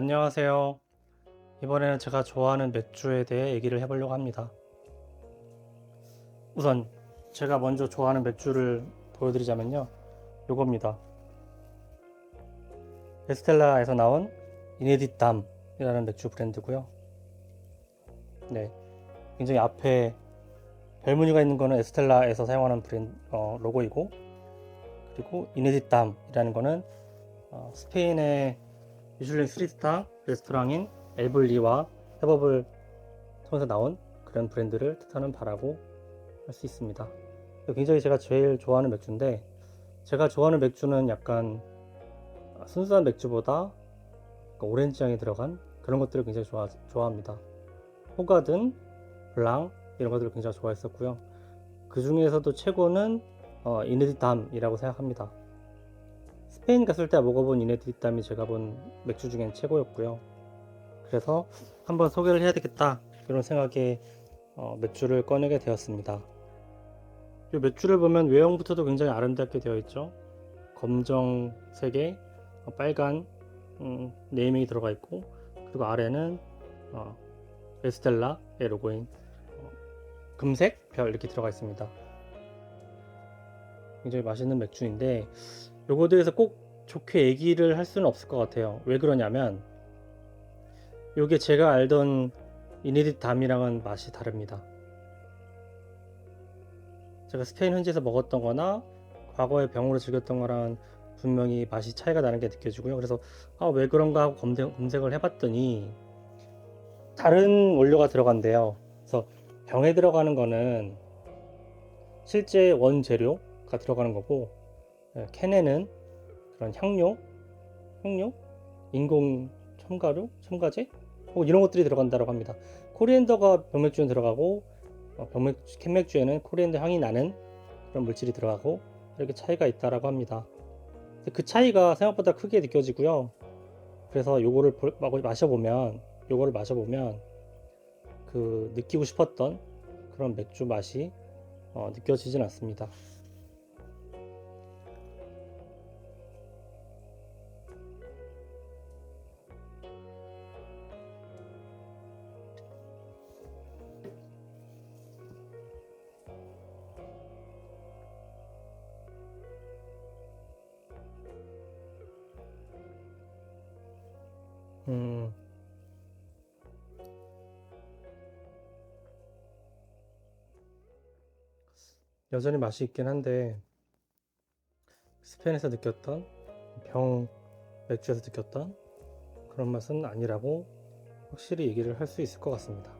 안녕하세요. 이번에는 제가 좋아하는 맥주에 대해 얘기를 해보려고 합니다. 우선 제가 먼저 좋아하는 맥주를 보여드리자면요. 요겁니다. 에스텔라에서 나온 이네디담이라는 맥주 브랜드고요. 네, 굉장히 앞에 별무늬가 있는 거는 에스텔라에서 사용하는 브랜드 어, 로고이고 그리고 이네디담이라는 거는 어, 스페인의 미슐랭 3스타 레스토랑인 엘블리와 협업을 통해서 나온 그런 브랜드를 뜻하는 바라고 할 수 있습니다. 굉장히 제가 제일 좋아하는 맥주인데 제가 좋아하는 맥주는 약간 순수한 맥주보다 오렌지 향이 들어간 그런 것들을 굉장히 좋아, 좋아합니다. 호가든, 블랑 이런 것들을 굉장히 좋아했었고요. 그 중에서도 최고는 어, 이네디담이라고 생각합니다. 스페인 갔을 때 먹어본 이네디담이 제가 본 맥주 중엔 최고였고요. 그래서 한번 소개를 해야 되겠다 이런 생각에 어, 맥주를 꺼내게 되었습니다. 이 맥주를 보면 외형부터도 굉장히 아름답게 되어 있죠. 검정색에 어, 빨간 음, 네이밍이 들어가 있고 그리고 아래는 어, 에스텔라의 로고인 어, 금색 별 이렇게 들어가 있습니다. 굉장히 맛있는 맥주인데 요거에 대해서 꼭 좋게 얘기를 할 수는 없을 것 같아요. 왜 그러냐면 요게 제가 알던 이니디 담이랑은 맛이 다릅니다. 제가 스페인 현지에서 먹었던 거나 과거에 병으로 즐겼던 거랑 분명히 맛이 차이가 나는 게 느껴지고요. 그래서 아, 왜 그런가 하고 검색, 검색을 해봤더니 다른 원료가 들어간대요. 그래서 병에 들어가는 거는 실제 원재료가 들어가는 거고 예, 캔에는 그런 향료, 향료, 인공 첨가류, 첨가제, 뭐 이런 것들이 들어간다고 합니다. 코리앤더가 병맥주에 들어가고 어, 병맥 캔맥주에는 코리앤더 향이 나는 그런 물질이 들어가고 이렇게 차이가 있다라고 합니다. 그 차이가 생각보다 크게 느껴지고요. 그래서 요거를 마셔보면 요거를 마셔보면 그 느끼고 싶었던 그런 맥주 맛이 어, 느껴지진 않습니다. 음, 여전히 맛이 있긴 한데 스페인에서 느꼈던 병 맥주에서 느꼈던 그런 맛은 아니라고 확실히 얘기를 할 수 있을 것 같습니다.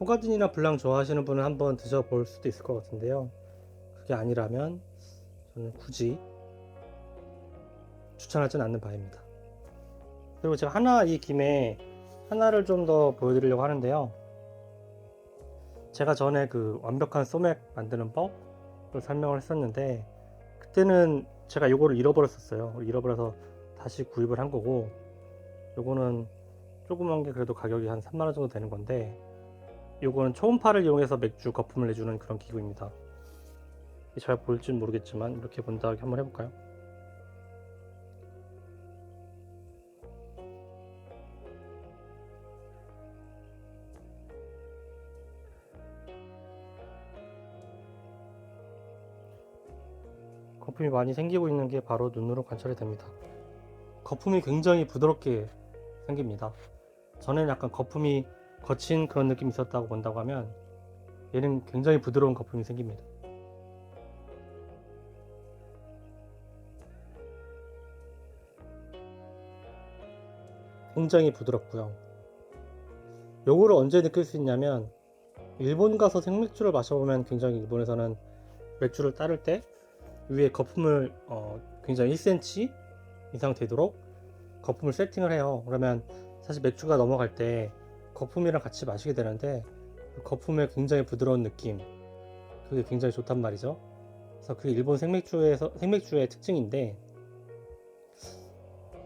호가든이나 블랑 좋아하시는 분은 한번 드셔볼 수도 있을 것 같은데요. 그게 아니라면 저는 굳이 추천하진 않는 바입니다. 그리고 제가 하나 이 김에 하나를 좀 더 보여드리려고 하는데요. 제가 전에 그 완벽한 소맥 만드는 법을 설명을 했었는데 그때는 제가 요거를 잃어버렸었어요. 잃어버려서 다시 구입을 한 거고 요거는 조그만 게 그래도 가격이 한 3만 원 정도 되는 건데 요거는 초음파를 이용해서 맥주 거품을 내주는 그런 기구입니다. 잘 보일지는 모르겠지만 이렇게 본다 한번 해볼까요? 거품이 많이 생기고 있는 게 바로 눈으로 관찰이 됩니다. 거품이 굉장히 부드럽게 생깁니다. 전에는 약간 거품이 거친 그런 느낌이 있었다고 본다고 하면 얘는 굉장히 부드러운 거품이 생깁니다. 굉장히 부드럽고요. 요거를 언제 느낄 수 있냐면 일본 가서 생맥주를 마셔보면 굉장히 일본에서는 맥주를 따를 때 위에 거품을 어, 굉장히 1cm 이상 되도록 거품을 세팅을 해요. 그러면 사실 맥주가 넘어갈 때 거품이랑 같이 마시게 되는데 그 거품의 굉장히 부드러운 느낌 그게 굉장히 좋단 말이죠. 그래서 그게 일본 생맥주에서 생맥주의 특징인데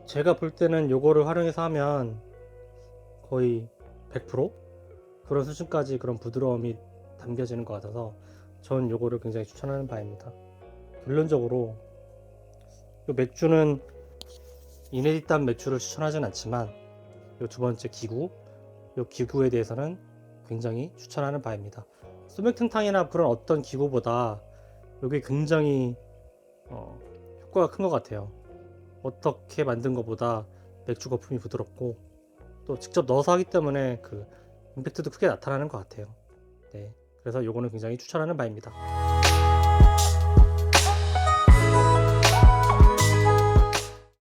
제가 볼 때는 요거를 활용해서 하면 거의 100% 그런 수준까지 그런 부드러움이 담겨지는 것 같아서 전 요거를 굉장히 추천하는 바입니다. 결론적으로 이 맥주는 이네디땀 맥주를 추천하진 않지만 이 두 번째 기구, 이 기구에 대해서는 굉장히 추천하는 바입니다. 수맥탱탕이나 그런 어떤 기구보다 이게 굉장히 어, 효과가 큰 것 같아요. 어떻게 만든 것보다 맥주 거품이 부드럽고 또 직접 넣어서 하기 때문에 그 임팩트도 크게 나타나는 것 같아요. 네, 그래서 요거는 굉장히 추천하는 바입니다.